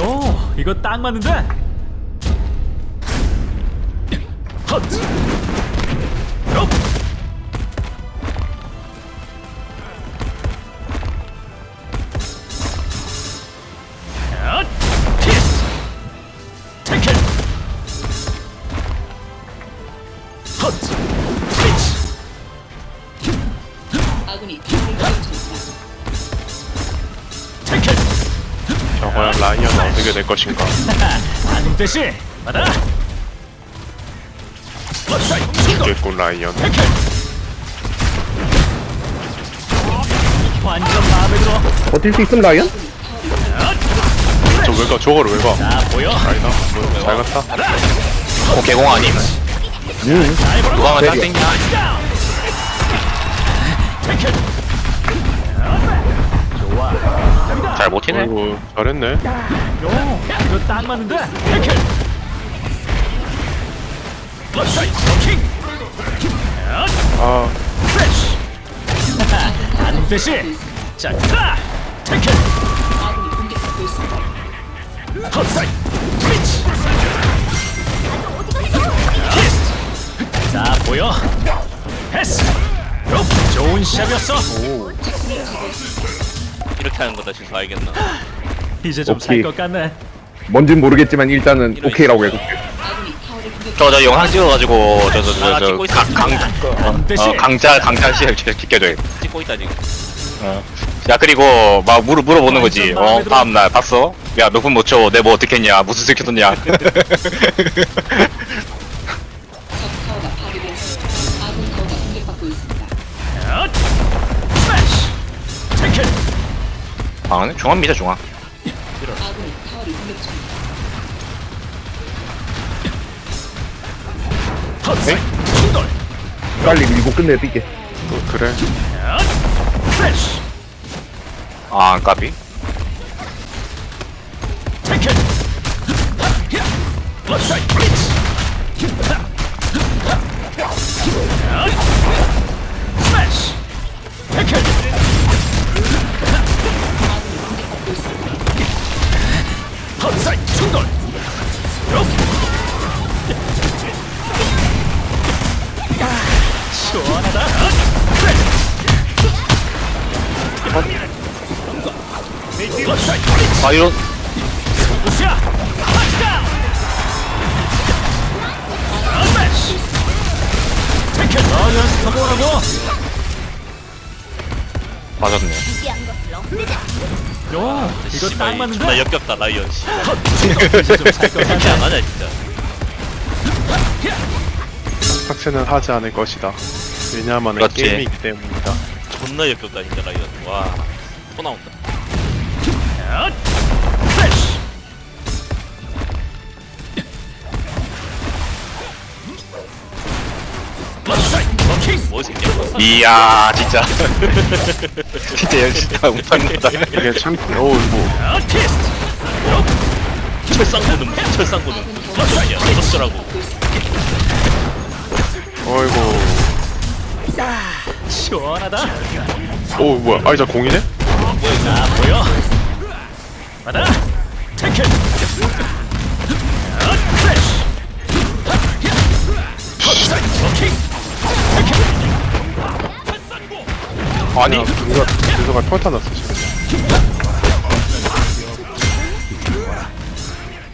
오, 이거 딱 맞는데? 헛! 저거야 라이언은 어떻게 될 것인가! 받아! 죽겠군 라이언 태클! 완전 마음에 들어! 버틸 수 있음 라이언? 저 왜 가 저거를 왜가 자 보여! 아니다 뭐야, 잘 갔다 어 개공 아님 보라고! 누가 대리야. 땡겨! 잘 어이구 잘했네 요! 이거 딱 맞는데? 태클! 헛사이! 킹! 아 프레쉬! 안 되시! 자, 가! 태클! 스위치! 키스! 자, 보여! 패스! 롭! 좋은 샷이었어! 이렇게 하는 거다 진짜 알겠나? 이제 좀 살 오케이. 것 같네. 뭔진 모르겠지만 일단은 오케이라고 공격 저저 영상 찍어가지고 저저 아, 저 찍고 저 있어. 강 안되시! 어, 강자 강자 씨 지켜줘요. 찍고 있다 지금. 야 그리고 막 물어 물어보는 거지. 어 다음 날 봤어? 야몇분못 쳐? 내 뭐 어떻게 했냐? 무슨 스킬 썼냐 아 중앙 미자 중앙! 충돌! 빨리 밀고 끝내드게 또 그래 헛! 프레쉬! 아 까비 아 이런! 맞았네 요! 이거 딱 씨발 존나 맞는데? 역겹다 라이언 씨 이렇게 안 하냐 진짜 삭제는 하지 않을 것이다 왜냐하면 그렇지. 게임이기 때문이다 존나 역겹다 진짜 라이언 와 또 나온다 이야 진짜 진짜 진짜 못한다 이게 참 어우 뭐 아티스트! 철상 보는 철상 보는 헛사이야 어쩌라고 어이구 시원하다! 오 뭐야 아이 자 공이네? 자, 보여! 받아! 태클! 헛! 프레쉬! 헛사이! 워킹! 아니 야 누가 누가 펄타 났어 지금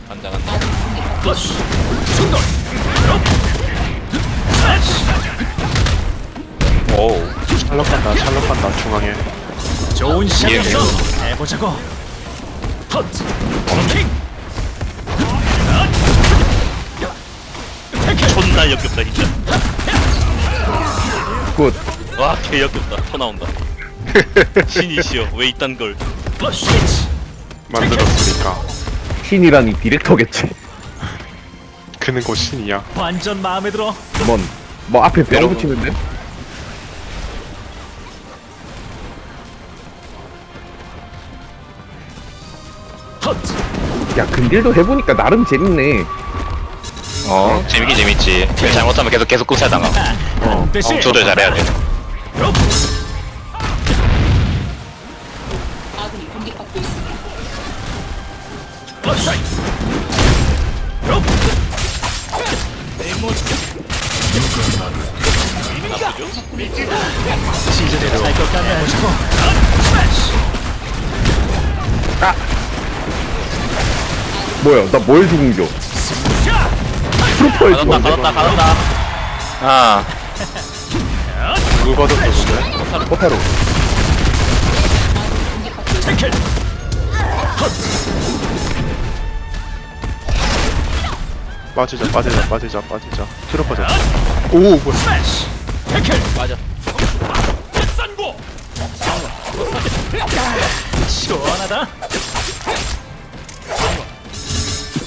간다 간다! 오우 찰럿 간다 찰럿 간다 중앙에 좋은! 해보자고! 헛! 워킹! 헛! 태클! 존나 역겹다 진짜 굿 와 개 역겹다 또 나온다 신이시여 왜 이딴 걸! 만들었으니까 신이라니 디렉터겠지 그는 곧 신이야 완전 마음에 들어! 뭔 뭐 앞에 뼈 여러분. 붙이는데? 헛! 야 근딜도 해보니까 나름 재밌네 어 재밌긴 재밌지 잘못하면 계속 계속 끔살 당하고 어, 대신 조절 잘해야 돼 롭! 아군이 공격받고 있습니다. 살것 같네 뭐야 나 뭘 죽은 겨? 자 트루퍼에 죽었네 가졌다 가졌다. 아 누구 받았어 근데? 호타로 빠지자 빠지자 빠지자 빠지자 트로퍼 잡. 오 뭐야? 맞아 시원하다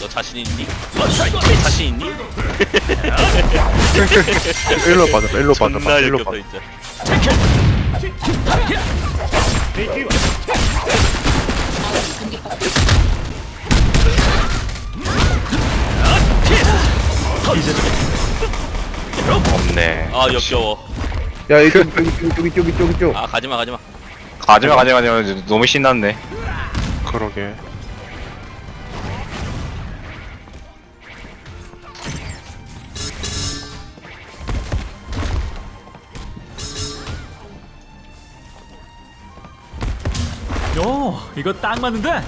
너 자신 있니? 자신 있니? 일로 빠져 일로 빠져 존나 일로 역겹다 빠져. 진짜 없네 아 역겨워 야 이쪽 저기 저기 저기 저기 저기 아 가지마 가지마 가지마 가지마 가지마 너무 신났네 그러게. 이거 딱 맞는데?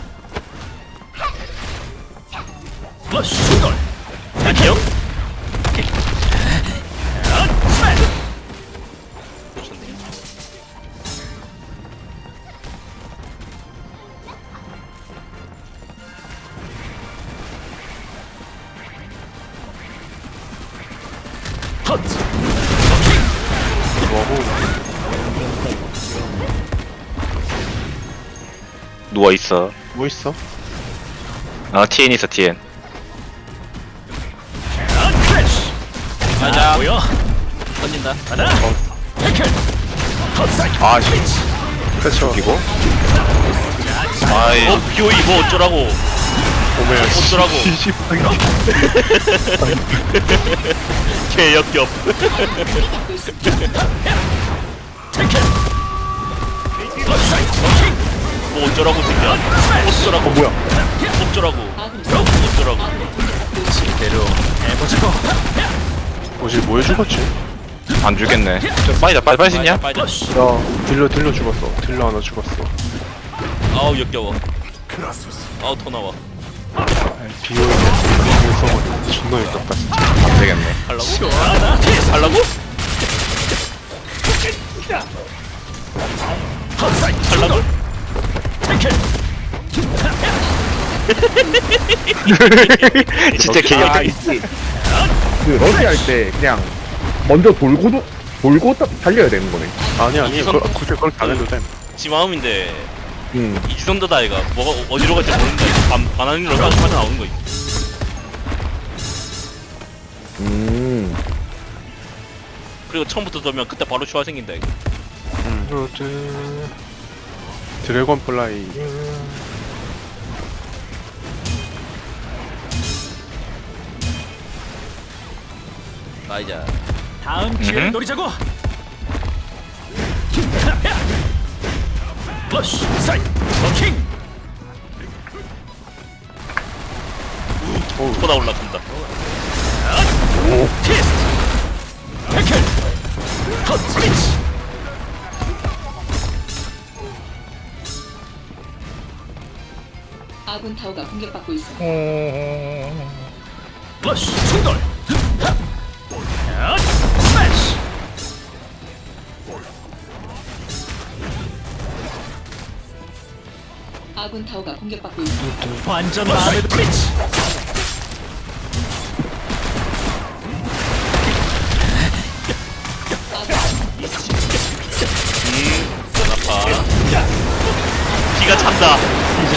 플러시 충돌 누워 있어? 뭐 있어? 어 TN 있어 TN 가자. 뭐야 던진다. 가자. 태클 헛사이 아씨. 그쵸. 이거 아이. 어 비오이 뭐 어쩌라고. 오메. 어쩌라고. 개 역겹 태클 헛사이 킹뭐 어쩌라고 새끼야 어쩌라고 뭐야? 어쩌라고 어쩌라고 제대로 해보자고 뭐지 뭐해 죽었지? 안 죽겠네 좀 빠지자 빨리 빨리 있냐? 빨리 플러시 야 딜러 딜러 죽었어. 딜러 하나 죽었어. 아우 역겨워 아우 토 나와 비오의 공성은 존나 역겹다 진짜. 안 되겠네 하려고? 시원하다 하려고? 충돌 태클 진짜 아 개역 이게 그 러시 할때 그냥 먼저 돌고도 돌고 딱 달려야 되는 거네. 아니 아니 이성- 그걸 그렇게 그렇게 안 해도 돼. 지 마음인데 음 이지선다다 아이가 뭐가 어디로 갈지 모르는데 반, 반환으로 빠져 빠져 나오는 거지. 음. 그리고 처음부터 돌면 그때 바로 추화 생긴다 이거. 루트 드래곤 플라이. 나이자. 다음 기회를 음. 노리자고! 플러시 사이 킹! 토다 올라간다. 티스트! 태클 헛 스위치 아군 타워가 공격받고 있습니다. 플러시 충돌 스매시! 아군 타워가 공격받고 있습니다. 완전 마음에 들 스위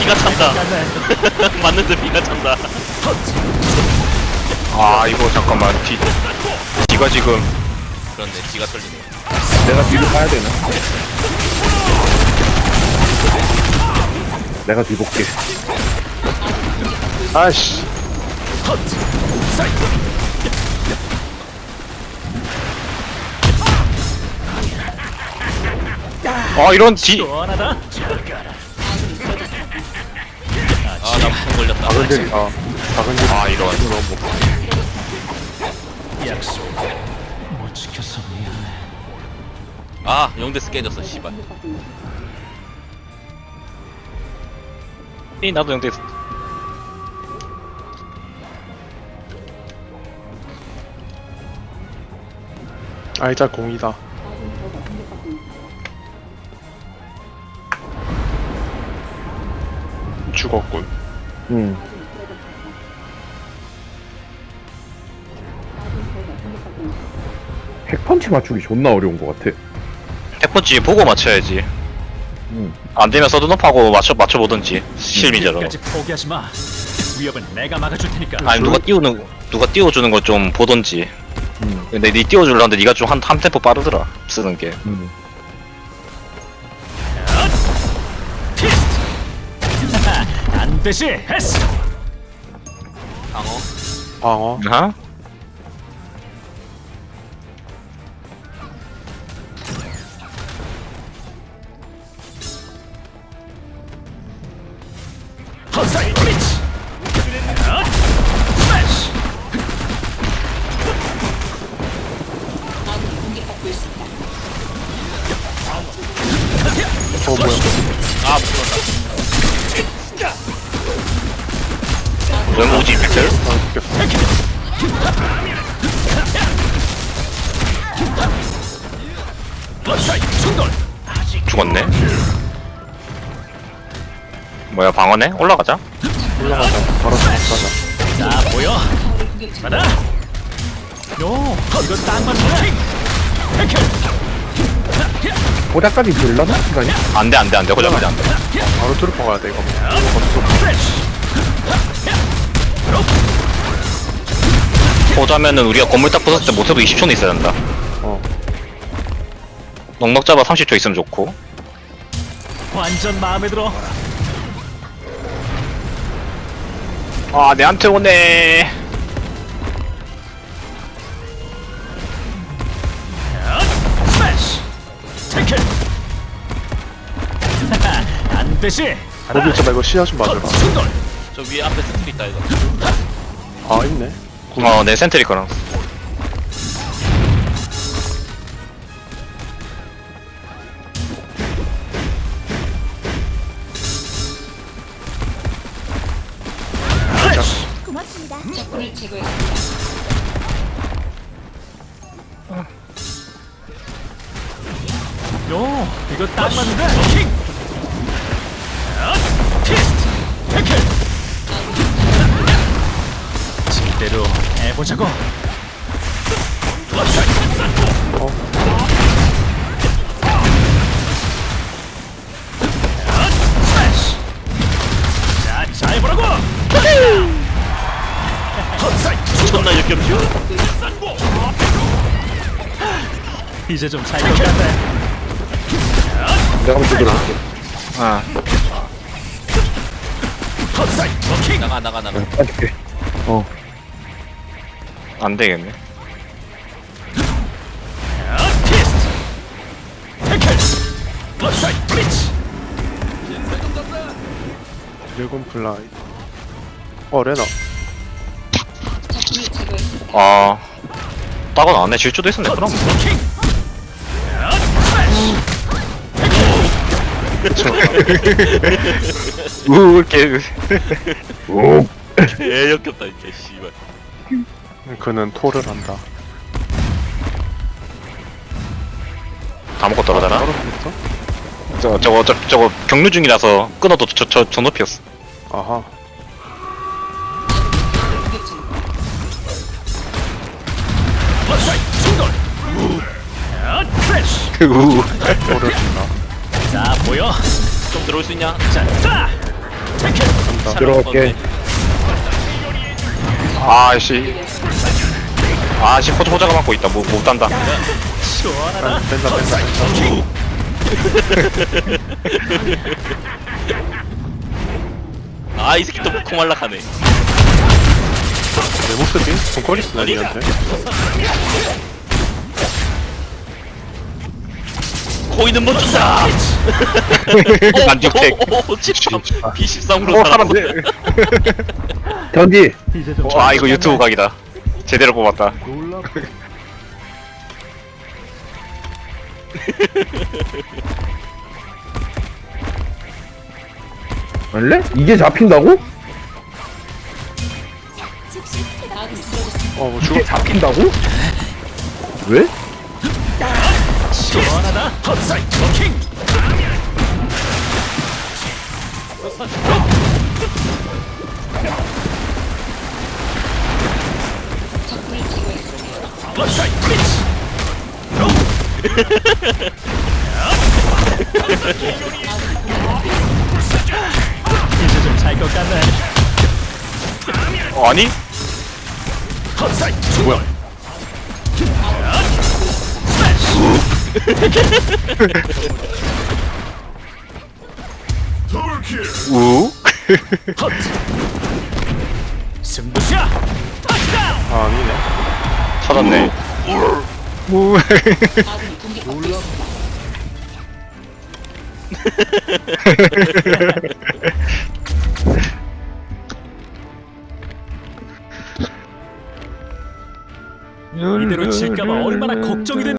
비가 찬다. 맞는데 비가 찬다. 아 이거 잠깐만. 뒤 뒤가 지금. 그런데 지가 털리네. 내가 뒤로 가야 되나? 내가 뒤 볼게. 아씨. 헛 사이 아 이런 뒤 시원하다 아나 무슨 걸렸다. 작은 아 작은 일아 이런. 약속 못아 영데스 깨졌어 씨발. 이 나도 영대 알자 공이다. 죽었군 응. 핵펀치 맞추기 존나 어려운 것 같아. 핵펀치 보고 맞춰야지 응. 안 되면 서든업하고 맞춰 맞춰 보든지 실미저로 까지 포기하지 마 위협은 내가 막아줄 테니까 아니 누가 띄우는 누가 띄워주는 거좀 보던지 응. 근데 니 띄워주려는데 니가 좀 한 한 템포 빠르더라 쓰는 게 응. 반드시 했어. 방어? 방어? 어? 헛사이 헛사이 충돌 죽었네? 뭐야 방어네? 올라가자. 올라가자. 바로 잡았다 자. 보여. 받아 요 이거 딱 맞네 될라나? 시간이? 안돼 안돼 안돼. 호자까지 안돼 바로 트루퍼 가야 돼 이거. 프레쉬 호자면은 우리가 건물 딱 부쉈을 때 못해도 20초는 있어야 된다. 어. 넉넉 잡아 30초 있으면 좋고. 완전 마음에 들어. 아 내한테 오네. 스매시! 태클 반드시 거기 있잖아 이거 시야 좀 맞아라. 충돌 저 위에 앞에 스트 있다 이거. 아 있네. 어 내 센트리 거랑. 프레쉬 적군을 제거했습니다. 요 이거 딱 맞는데 제대로 해보자고 어 스매시 자, 잘 보라고 헛사이 존나 역겹죠? 이제 좀것 같네 내가 먼저 들어갈게. 아 나가 나가 나가 빠질게. 어. 안 되겠네. 헛사이 브릿지 드래곤 플라이 어 레나. 적군을 제거했습니다. 아 따고 나왔네 질주도 있었네 그럼. 우 이렇게 오. 개 역겹다 진짜 씨발 그는 토를 한다. 다 먹고 떨어져라 떨어졌어? 저, 저거 저, 저거 경류 중이라서 끊어도 저, 저, 저 높이였어. 아하. 충돌 아, 우. 토를 자 보여. 좀 들어올 수 있냐? 자자! 태클 한다 들어갈게. 아씨 아씨 호자 호자가 맞고 있다. 못, 못 단다. 뺀다 뺀다 뺀다 아 이 새끼 또 콩말락하네. 내 모습이 돈거리 쓰나 니한테 코인은 못 준다 만족해. 참 B13으로 어 살았네. 사람들. 견지 이제 좀와 이거 유튜브 각이다 제대로 뽑았다 놀라 원래? 이게 잡힌다고? 아군이 쓰러졌습니다. 어뭐 이게 죽어 잡힌다고? 왜? 시원하다 헛사이 워킹 이제 좀 잘 것 같네 어, 아니? 뭐야 우? 아 아니네 찾았네 있습니다. 이대로 질까봐 얼마나 걱정이 된